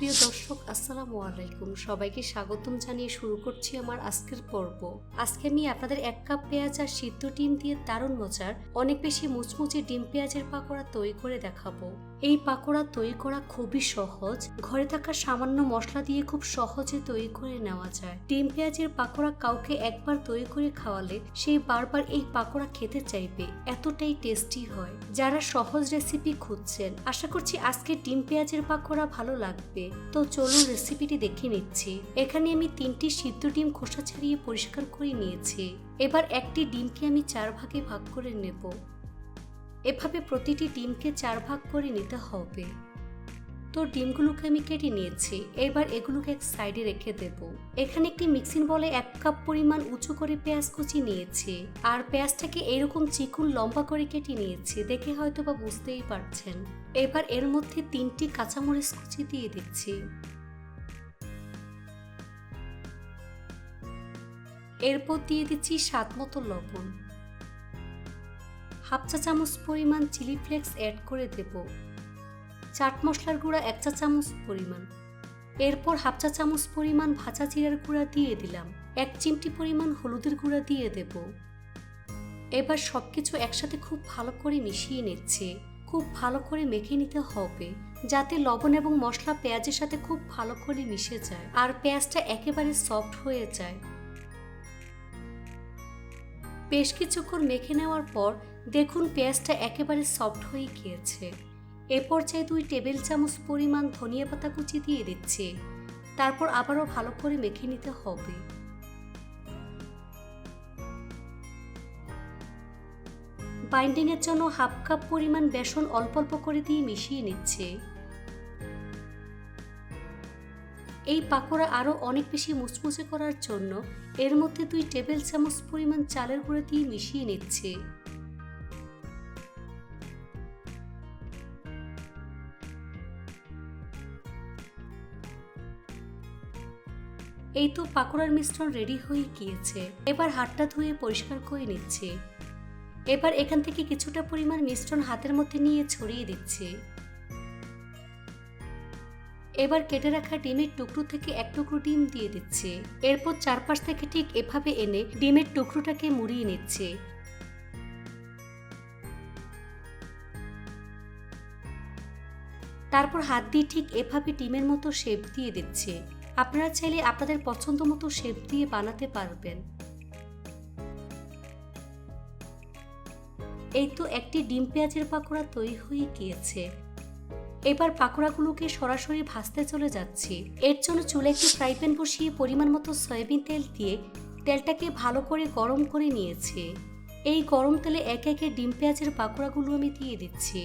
প্রিয় দর্শক, আসসালামু আলাইকুম। সবাইকে স্বাগতম জানিয়ে শুরু করছি আমার আজকের পর্ব। আজকে আমি আপনাদের এক কাপ পেঁয়াজ আর সিদ্ধ ডিম দিয়ে দারুণ মজার, অনেক বেশি মুচমুচে ডিম পেঁয়াজের পাকোড়া তৈরি করে দেখাবো। এই পাকোড়া তৈরি করা খুবই সহজ, ঘরে থাকা সামান্য মশলা দিয়ে খুব সহজে তৈরি করে নেওয়া যায়। ডিম পেঁয়াজের পাকোড়া কাউকে একবার তৈরি করে খাওয়ালে সেই বারবার এই পাকোড়া খেতে চাইবে, এতটাই টেস্টি হয়। যারা সহজ রেসিপি খুঁজছেন, আশা করছি আজকে ডিম পেঁয়াজের পাকোড়া ভালো লাগবে। তো চলুন রেসিপিটি দেখে নিচ্ছি। এখানে আমি তিনটি সিদ্ধ ডিম খোসা ছাড়িয়ে পরিষ্কার করে নিয়েছি। এবার একটি ডিমকে আমি চার ভাগে ভাগ করে নেব। এভাবে প্রতিটি ডিমকে চার ভাগ করে নিতে হবে। তো ডিমগুলোকে আমি কেটে নিয়েছি। এবার এগুলোকে এক সাইডে রেখে দেব। এখানে একটি মিক্সিং বলে এক কাপ পরিমাণ উঁচু করে পেঁয়াজ কুচি নিয়েছি। আর পেঁয়াজটাকে এরকম চিকুন লম্বা করে কেটে নিয়েছি। দেখে হয়তো বা বুঝতেই পারছেন। এবার এর মধ্যে তিনটি কাঁচামরিচ কুচি দিয়ে দিচ্ছি। এরপর দিয়ে দিচ্ছি স্বাদ মতো লবণ। হাফ চা চামচ পরিমাণ চিলি ফ্লেক্স অ্যাড করে দেব। চাট মশলার গুঁড়া এক চা চামচ পরিমাণ। এরপর হাফ চা চামচ পরিমাণ ভাজা জিরার গুঁড়া দিয়ে দিলাম। এক চিমটি পরিমাণ হলুদের গুঁড়া দিয়ে দেব। এবার সব কিছু একসাথে খুব ভালো করে মিশিয়ে নিচ্ছে। খুব ভালো করে মেখে নিতে হবে, যাতে লবণ এবং মশলা পেঁয়াজের সাথে খুব ভালো করে মিশে যায় আর পেঁয়াজটা একেবারে সফট হয়ে যায়। বেশ কিছুক্ষণ মেখে নেওয়ার পর দেখুন পেঁয়াজটা একেবারে সফট হয়ে গিয়েছে। এ পর্যায়ে দুই টেবিল চামচ পরিমাণ ধনিয়া পাতা কুচি দিয়ে দিচ্ছি। তারপর আবারও ভালো করে মেখে নিতে হবে। বাইন্ডিংয়ের জন্য হাফ কাপ পরিমাণ বেসন অল্প অল্প করে দিয়ে মিশিয়ে নিচ্ছে। এই পাকোড়া আরও অনেক বেশি মুচমুচে করার জন্য এর মধ্যে দুই টেবিল চামচ পরিমাণ চালের গুঁড়ো দিয়ে মিশিয়ে নিচ্ছে। এই তো পাকোড়ার মিশ্রণ রেডি হয়ে গিয়েছে। এবার হাতটা ধুয়ে পরিষ্কার করে নিচ্ছে। এবার এখান থেকে কিছুটা পরিমাণ মিশ্রণ হাতের মধ্যে নিয়ে ছড়িয়ে দিচ্ছে। এবার কেটে রাখা ডিমের টুকরো থেকে এক টুকরো ডিম দিয়ে দিচ্ছে। এরপর চারপাশ থেকে ঠিক এভাবে এনে ডিমের টুকরোটাকে মুড়িয়ে নিচ্ছে। তারপর হাত দিয়ে ঠিক এভাবে ডিমের মতো শেপ দিয়ে দিচ্ছে। আপনারা চাইলে আপনাদের পছন্দ মতো শেপ দিয়ে বানাতে পারবেন। এই তো একটি ডিম পেঁয়াজের পাকোড়া তৈরি হয়ে গিয়েছে। এবার পাকোড়াগুলোকে সরাসরি ভাজতে চলে যাচ্ছি। এর জন্য চুলে একটি ফ্রাই প্যান বসিয়ে পরিমাণ মতো সয়াবিন তেল দিয়ে তেলটাকে ভালো করে গরম করে নিয়েছে। এই গরম তেলে একে একে ডিম পেঁয়াজের পাকোড়াগুলো আমি দিয়ে দিচ্ছি।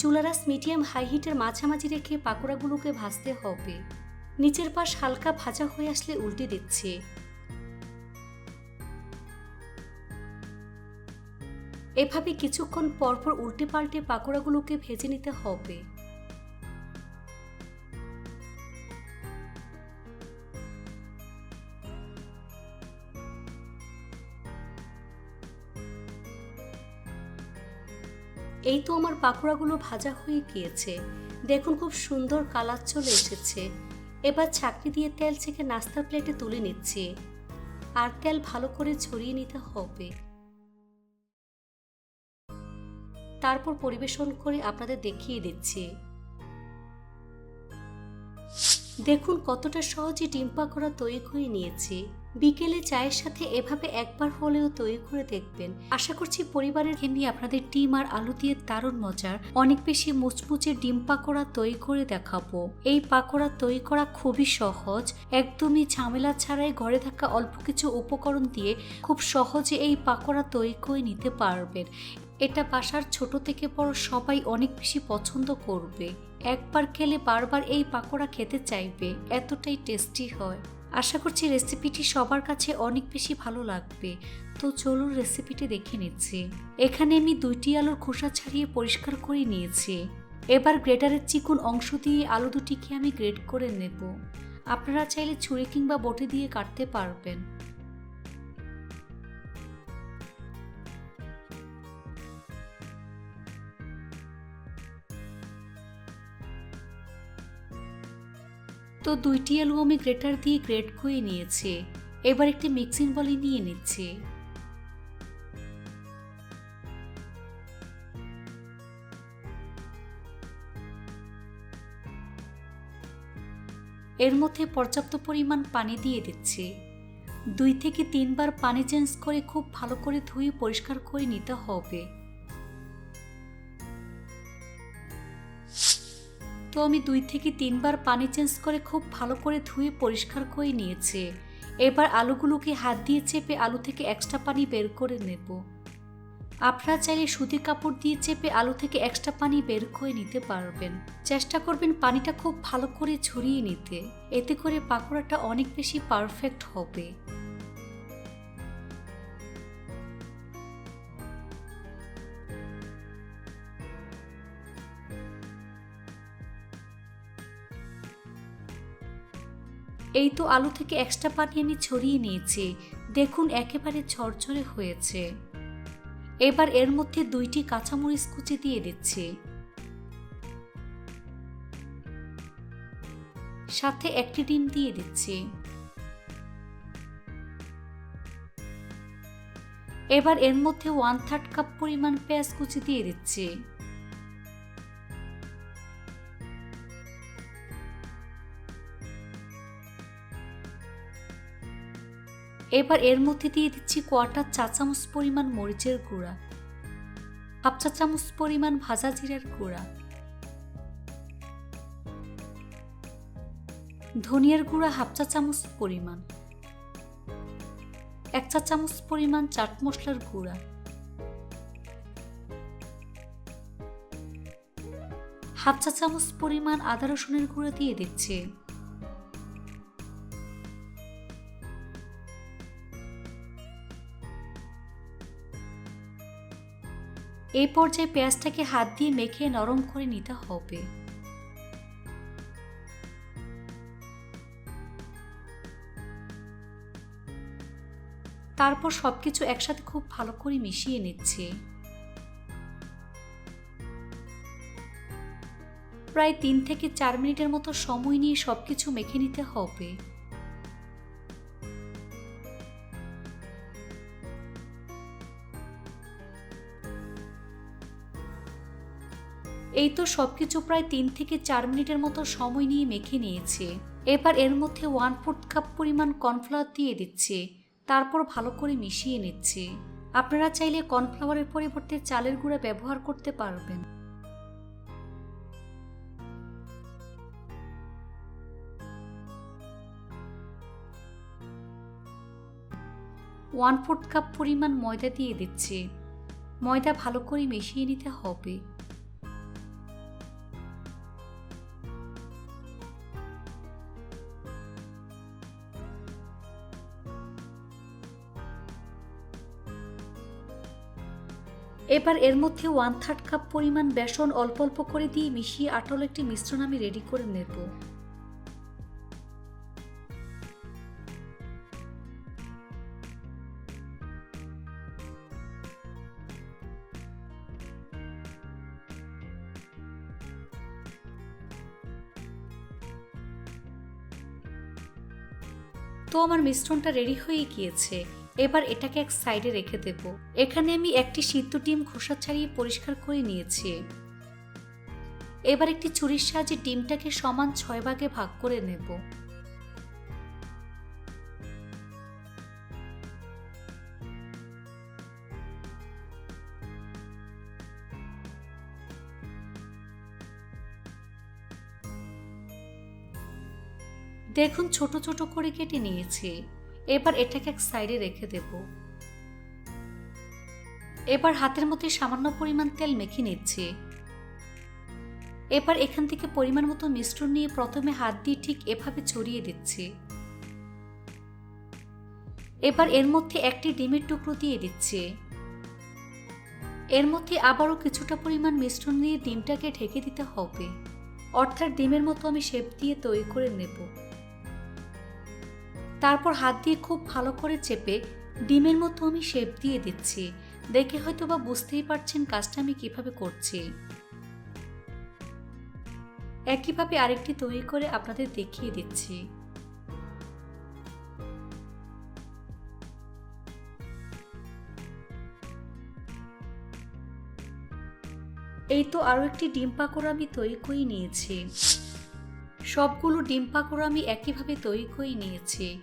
চুলারাস মিডিয়াম হাই হিটের মাঝামাঝি রেখে পাকোড়াগুলোকে ভাজতে হবে। নিচের পাশ হালকা ভাজা হয়ে আসলে উল্টে দিচ্ছে। এভাবে কিছুক্ষণ পরপর উল্টে পাল্টে পাকোড়াগুলোকে ভেজে নিতে হবে। এই তো আমার পাকোড়াগুলো ভাজা হয়ে গিয়েছে। দেখুন খুব সুন্দর কালার চলে এসেছে। এবার ছাকনি দিয়ে তেল ছেঁকে নাস্তার প্লেটে তুলে নিচ্ছে। আর তেল ভালো করে ছড়িয়ে নিতে হবে। তারপর পরিবেশন করে আপনাদের দেখিয়ে দিচ্ছে। দেখুন কতটা সহজে ডিম পাকোড়া তৈরি করে নিয়েছি। বিকেলে চায়ের সাথে এভাবে একবার হলেও তৈরি করে দেখবেন। আশা করছি পরিবারের নিয়ে আপনাদের ডিম আর আলু দিয়ে দারুণ মজার। অনেক বেশি মুচমুচে ডিম পাকোড়া তৈরি করে দেখাবো। এই পাকোড়া তৈরি করা খুবই সহজ। একদমই ঝামেলা ছাড়াই ঘরে থাকা অল্প কিছু উপকরণ দিয়ে খুব সহজে এই পাকোড়া তৈরি করে নিতে পারবেন। এটা বাসার ছোট থেকে বড় সবাই অনেক বেশি পছন্দ করবে। একবার খেলে বারবার এই পাকোড়া খেতে চাইবে। এতটাই টেস্টি হয়। আশা করছি রেসিপিটি সবার কাছে অনেক বেশি ভালো লাগবে। তো চলুন রেসিপিটি দেখে নিচ্ছি। এখানে আমি দুইটি আলুর খোসা ছাড়িয়ে পরিষ্কার করে নিয়েছি। এবার গ্রেটারের চিকন অংশ দিয়ে আলু দুটিকে আমি গ্রেট করে নেব। আপনারা চাইলে ছুরি কিংবা বটি দিয়ে কাটতে পারবেন। তো দুইটি আলু আমি গ্রেটার দিয়ে গ্রেট করে নিয়েছি। এবার একটি মিক্সিং বলে নিয়ে নিচ্ছি। এর মধ্যে পর্যাপ্ত পরিমাণ পানি দিয়ে দিচ্ছি। দুই থেকে তিনবার পানি চেঞ্জ করে খুব ভালো করে ধুয়ে পরিষ্কার করে নিতে হবে। তো আমি দুই থেকে তিনবার পানি চেঞ্জ করে খুব ভালো করে ধুয়ে পরিষ্কার করে নিয়েছি। এবার আলুগুলোকে হাত দিয়ে চেপে আলু থেকে এক্সট্রা পানি বের করে নেব। আপনারা চাইলে সুতি কাপড় দিয়ে চেপে আলু থেকে এক্সট্রা পানি বের করে নিতে পারবেন। চেষ্টা করবেন পানিটা খুব ভালো করে ছড়িয়ে নিতে। এতে করে পাকোড়াটা অনেক বেশি পারফেক্ট হবে। এই তো আলু থেকে এক্সট্রা পানি আমি ছড়িয়ে নিয়েছি। দেখুন, একেবারে ঝরঝরে হয়েছে। এবার এর মধ্যে দুইটি কাঁচামরিচ কুচি দিয়ে দিচ্ছি। সাথে একটি ডিম দিয়ে দিচ্ছি। এবার এর মধ্যে ওয়ান থার্ড কাপ পরিমাণ পেঁয়াজ কুচি দিয়ে দিচ্ছি। এবার এর মধ্যে দিয়ে দিচ্ছি কোয়াটার চা চামচ পরিমাণ মরিচের গুঁড়া, হাফ চা চামচ পরিমাণ ভাজা জিরের গুঁড়া, ধনিয়ার গুঁড়া হাফ চা চামচ পরিমাণ, এক চা চামচ পরিমাণ চাট মশলার গুঁড়া, হাফ চা চামচ পরিমাণ আদা রসুনের গুঁড়া দিয়ে দিচ্ছে। এই পর্যায়ে পেঁয়াজটাকে হাত দিয়ে মেখে নরম করে নিতে হবে। তারপর সবকিছু একসাথে খুব ভালো করে মিশিয়ে নিচ্ছে। প্রায় তিন থেকে চার মিনিটের মতো সময় নিয়ে সবকিছু মেখে নিতে হবে। এই তো সবকিছু প্রায় তিন থেকে চার মিনিটের মতো সময় নিয়ে মেখে নিয়েছে। এবার এর মধ্যে ওয়ান ফোর্থ কাপ পরিমাণ কর্নফ্লাওয়ার দিয়ে দিচ্ছে। তারপর ভালো করে মিশিয়ে নিচ্ছে। আপনারা চাইলে কর্নফ্লাওয়ারের পরিবর্তে চালের গুঁড়া ব্যবহার করতে পারবেন। ওয়ান ফোর্থ কাপ পরিমাণ ময়দা দিয়ে দিচ্ছে। ময়দা ভালো করে মিশিয়ে নিতে হবে। এবার এর মধ্যে ওয়ান থার্ড কাপ পরিমাণ বেসন অল্প অল্প করে দিয়ে মিশিয়ে আটল একটি মিশ্রণ আমি রেডি করে নেব। তো আমার মিশ্রণটা রেডি হয়ে গিয়েছে। এবার এটাকে এক সাইডে রেখে দেব। এখানে আমি একটি সিদ্ধ ডিম খোসা ছাড়িয়ে পরিষ্কার করে নিয়েছি। এবার একটি ছুরির সাহায্যে ডিমটাকে সমান ছয় ভাগে ভাগ করে নেব। দেখুন, ছোট ছোট করে কেটে নিয়েছি। এবার এটাকে এক সাইডে রেখে দেব। এবার হাতের মধ্যে সামান্য পরিমাণ তেল মেখে নিচ্ছি। এবার এখান থেকে পরিমাণ মতো মিশ্রণ নিয়ে প্রথমে হাত দিয়ে ঠিক এভাবে ছড়িয়ে দিচ্ছি। এবার এর মধ্যে একটি ডিমের টুকরো দিয়ে দিচ্ছি। এর মধ্যে আবারও কিছুটা পরিমাণ মিশ্রণ দিয়ে ডিমটাকে ঢেকে দিতে হবে। অর্থাৎ ডিমের মতো আমি শেপ দিয়ে তৈরি করে নেব। তারপর হাত দিয়ে খুব ভালো করে চেপে ডিমের মতো আমি শেপ দিয়ে দিচ্ছি। দেখে হয়তো বা বুঝতেই পারছেন কাজটা আমি কীভাবে করছি। একইভাবে আরেকটি তৈরি করে আপনাদের দেখিয়ে দিচ্ছি। এই তো আরও একটি ডিম পাকোড়া আমি তৈরি করে নিয়েছি। সবগুলো ডিম পাকোড়া আমি একইভাবে তৈরি করে নিয়েছি।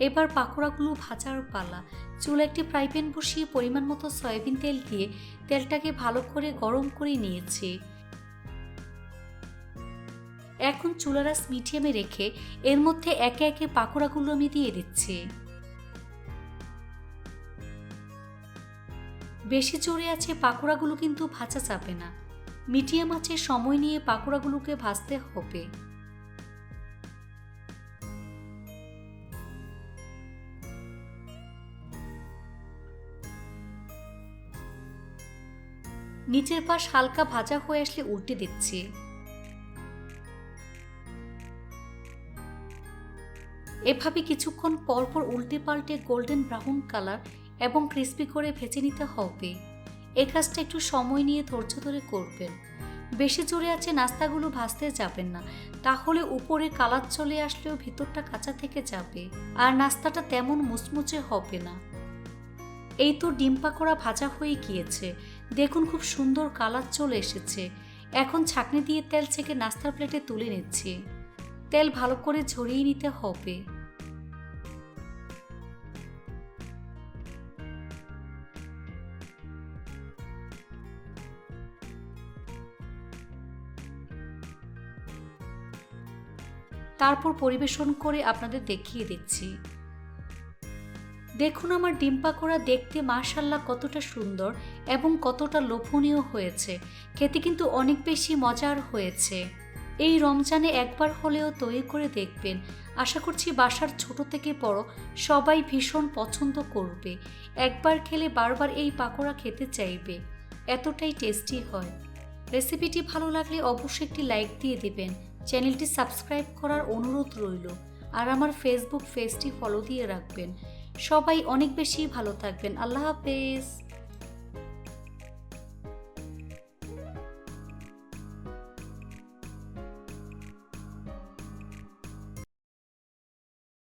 এবার পাকোড়াগুলো ভাজার পালা। চুলে একটি ফ্রাই প্যান বসিয়ে পরিমাণ মতো সয়াবিন তেল দিয়ে তেলটাকে ভালো করে গরম করে নিয়েছি। এখন চুলারাস মিডিয়ামে রেখে এর মধ্যে একে একে পাকোড়াগুলো আমি দিয়ে দিচ্ছি। বেশি জোরে আছে পাকোড়াগুলো কিন্তু ভাজা যাবে না। মিডিয়াম আছে, সময় নিয়ে পাকোড়াগুলোকে ভাজতে হবে। নিচের পাশ হালকা ভাজা হয়ে আসলে উল্টে দিচ্ছি। এভাবে কিছুক্ষণ পর পর উল্টে পাল্টে গোল্ডেন ব্রাউন কালার এবং ক্রিস্পি করে ভেজে নিতে হবে। এই কাজটা একটু সময় নিয়ে ধৈর্য ধরে করবেন। বেশি জোরে আছে নাস্তাগুলো ভাজতে যাবেন না, তাহলে উপরে কালার চলে আসলেও ভিতরটা কাঁচা থেকে যাবে, আর নাস্তাটা তেমন মুচমুচে হবে না। এই তো ডিম পাকোড়া ভাজা হয়ে গিয়েছে, দেখুন খুব সুন্দর কালার চলে এসেছে। এখন ছাকনি দিয়ে তেল ছেঁকে নাস্তার প্লেটে তুলে নিচ্ছি। তেল ভালো করে ঝরিয়ে নিতে হবে। তারপর পরিবেশন করে আপনাদের দেখিয়ে দিচ্ছি। দেখুন আমার ডিম পাকোড়া দেখতে মাশাল্লাহ কতটা সুন্দর এবং কতটা লোভনীয় হয়েছে। খেতে কিন্তু অনেক বেশি মজার হয়েছে। এই রমজানে একবার হলেও তৈরি করে দেখবেন। আশা করছি বাসার ছোট থেকে বড় সবাই ভীষণ পছন্দ করবে। একবার খেলে বারবার এই পাকোড়া খেতে চাইবে। এতটাই টেস্টি হয়। রেসিপিটি ভালো লাগলে অবশ্যই একটি লাইক দিয়ে দিবেন। চ্যানেলটি সাবস্ক্রাইব করার অনুরোধ রইল। আর আমার ফেসবুক পেজটি ফলো দিয়ে রাখবেন। সবাই অনেক বেশি ভালো থাকবেন। আল্লাহ হাফেজ।